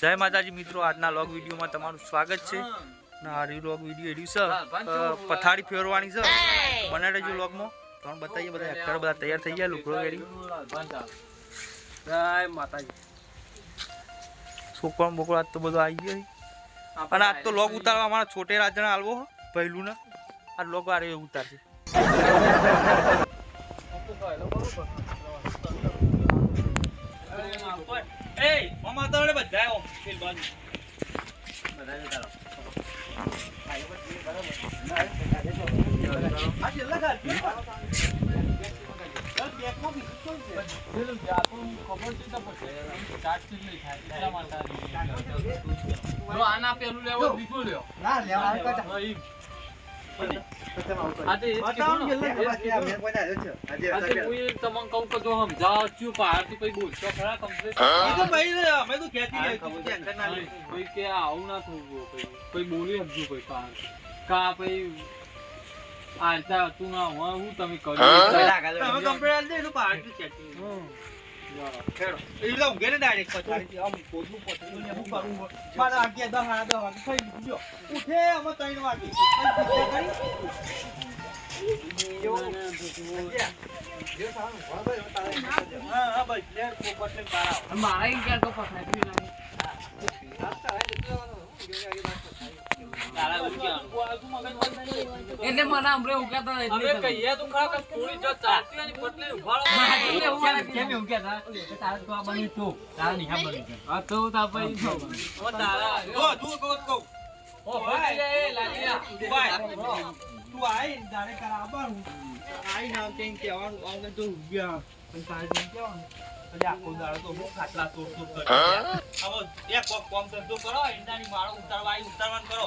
જય માતાજી મિત્રો આજના લોગ વિડીયોમાં તમારું સ્વાગત છે. અને આ લોગ વીડિયો એડ્યું છે. પથારી ફેરવાની છે. બને રહેજો લોગમાં. ત્રણ બતાવીએ બધા એક્ટર બધા તૈયાર થઈ ગયા લુકડો કરી જય માતાજી. છોકરો બોકરો આજ તો બધો આવી ગયો અને આજ તો લોગ ઉતારવા અમારા છોટે રાજના આલવો પહેલું ને આ લોગ આરે ઉતારશે. એ મામા તો બધા ઓમ ફેલ બાજુ જો આના પેલું લેવો બીજું લ્યો ના લેવા કે ભાઈ અમે તો ના હું તમે કર્યું તમે આલી દે, તો બહારથી કહેતી ખેડો. એ તો પકડાય. મારા એટલે મને હમણે ઉગાતા એટલે અમે કહીએ તું ખરા કે થોડી જો ચાલતી અને પટલે ઉભાડો કેમ કહેતા તારા? તો આ બની તો. તારા નિહા બની હા તો તા ભાઈ છો ઓ તારા ઓ. તું કહું કહું. ઓ ભાઈ એ લાલિયા. ભાઈ, તું આઈ ને તારે કરા આવવાનું. આઈ નામ કંઈક કહેવાનું, આમ તો ઉગ્યા. પણ તારે જેમ કહેવાનું. એટલે આખો દાડો તો હું ખાટલા તોડ તોડ કરે. હવે એક કોમ ધંધો કરો, ઈંડાની માળો ઉતારવા ઉતારવાનું કરો.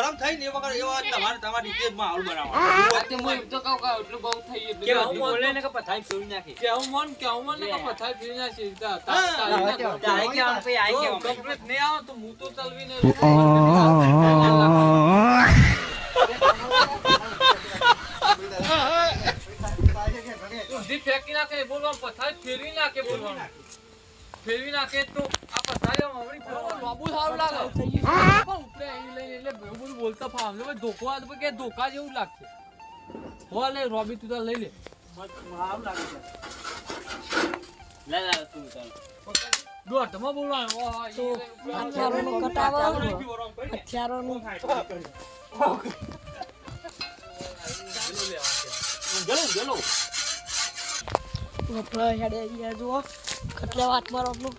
ગરમ થઈ ને એ વગર એવા તમારે તમારી રીતે માહોલ બનાવો હું. એમ તો કહું કે એટલું બહુ થઈ ગયું. કે હું બોલે ને કે પથાઈ ફેરવી નાખી. કે હું મન કે હું મન ને કે પથાઈ ફેરવી નાખી. તા તા હા, તા તારે કેવાનું, પછી આઈ કે complete નહીં આવે તો હું તો ચલવીને ઊંધી ફેંકી નાખે બોલવાનું. પથાઈ ફેરવી નાખે બોલવાનું. ફેરવી નાખે તો આ પથારી આમ હમણાં ફેરવવાનું. બાબુ સારું લાગે. પણ ઉપરે અહીં લઈને એટલે એવું બધું બોલતા ફાવે. લે ધોકો તો કે ધોકા જેવું લાગશે. હો લે રોબી તું તાર લઈ લે. દોઢમાં બોલવાનું હથિયારોનું કટાવો. હથિયારોનું વપરાય હેડે અહીંયા જુઓ. કેટલા વાત મારો આપણું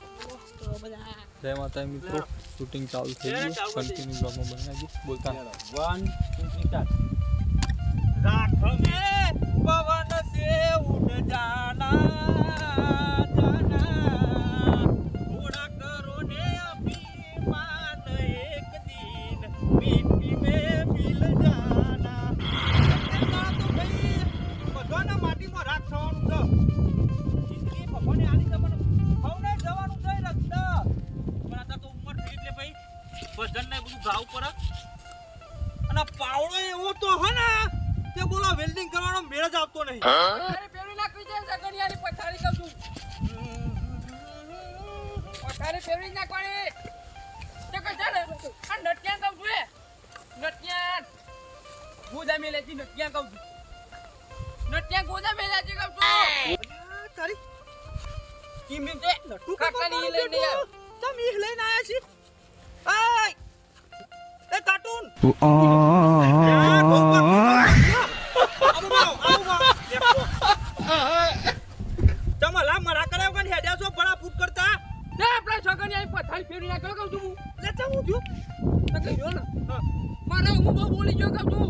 બધા. જય માતા મિત્રો. શૂટિંગ ચાલુ થઈ ગયું. કન્ટિન્યુ બ્લોગમાં બનાવી બોલતા રાખ મે પવન તો હે ને તે બોલો વેલ્ડિંગ કરવાનો મેળ જ આવતો નહીં. અરે પેલું નાખી દે સગડિયાની પથારી કહું છું. પથારી ફેરવી નાખવાની. તે કહે છે ને આ નટિયા કહું છું એ. નટિયા ગોદા મેલેથી નટિયા કહું છું. નટિયા ગોદા મેલેથી કહું છું. તારી કિમ બીમ તે નટુ કાકાની ઈ લઈને આવ. તમે ઈ લઈને આયા છી કાર્ટૂન તમે મરા કરે વગર હેડ્યા છો ફૂટ કરતા? તે આપણે સગડિયાની પથારી ફેરવી નાખ્યો કહું છું હું. લે ચમ થયું? તો કહ્યું ને. હા. મારે હું બહુ બોલી ગયો કહું છું.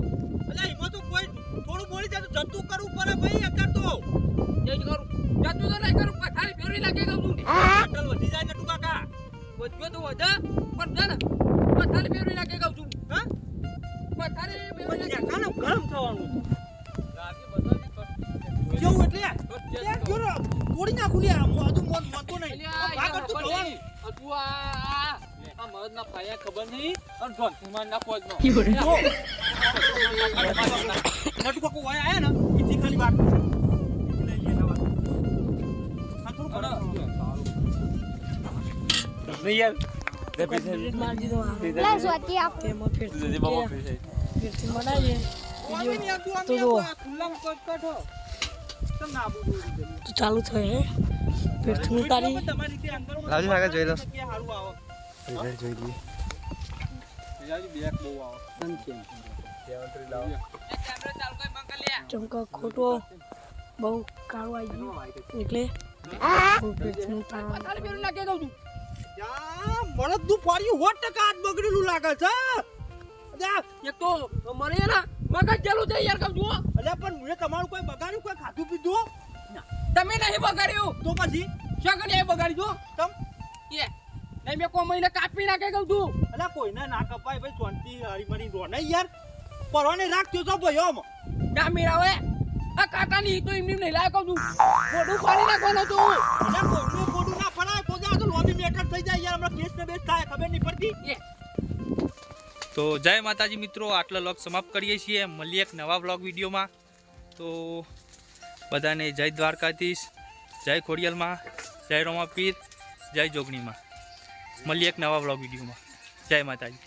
એટલે એમાં તો કોઈ થોડું બોલી જાય તો જતું કરવું પડે ભાઈ અત્યારે તો. એ કરું. જતું તો નહીં કરું પથારી ફેરવી નાખી કહું છું. વધી જાય નટુ કાકા. વધ્યો તો વધે પણ છે ને મોતો નહીં હતું. આ તું આ- ખબર નહીં અને ધોનકુમારના ફોજનો. જો મોટું કાકુ હોય આયા ને એથી ખાલી વાત એથી લઈ લે નવા. આ થોડું અને- કમ્પ્લીટ મારી દીધો લા સ્વાતિ આપ તેમાં ફેરથી ફેરથી બનાવીએ કોમે નહીં આવતું, આમ તો નહીં જુઓ. આવતું, આ ખુલ્લામાં કટ કટ તો ચાલુ થયે રીતે અંદરમાં લાવજો આગળ જોઈ લો. જોઈ લઈએ. ચમકો ખોટો. બહુ કાળું આવી ગયું. એટલે ટકા હાથ બગડેલું લાગે છે. એક તો મને ને. મગજ જેલું છે યાર કમ જુઓ અલ્યા, પણ મુએ તમારું કોઈ બગાડ્યું કોઈ ખાધું પીધું? તમે નહીં બગાડ્યું. તો પછી? શું કરી જો તમ? એ નહીં મેં કોઈ મહિને કાપી નાખે કહું તું અલ્યા કોઈને ના કપાય ભાઈ ચોંટી હરીમરી રો નહીં યાર. પરવાને રાખજો તો ભાઈ આમ. ના મેળાવે આ કાકાની તો એમની નહીં લાય કહું છું. મોઢું પાડી નાખવાનું તું અલ્યા કોઈને કોડું ના પડાય તો જા તો લોબી મેટર થઈ જાય યાર. હમણાં કેસ ને બેસ થાય ખબર નહીં પડતી. તો જય માતાજી મિત્રો, આટલો વ્લોગ સમાપ્ત કરીએ છીએ. મળીએ એક નવા વ્લોગ વિડીયોમાં. તો બધાને જય દ્વારકાધીશ, જય ખોડિયલમાં, જય રોમાપીર, જય જોગણીમાં. મળીએ એક નવા વ્લોગ વિડીયોમાં. જય માતાજી.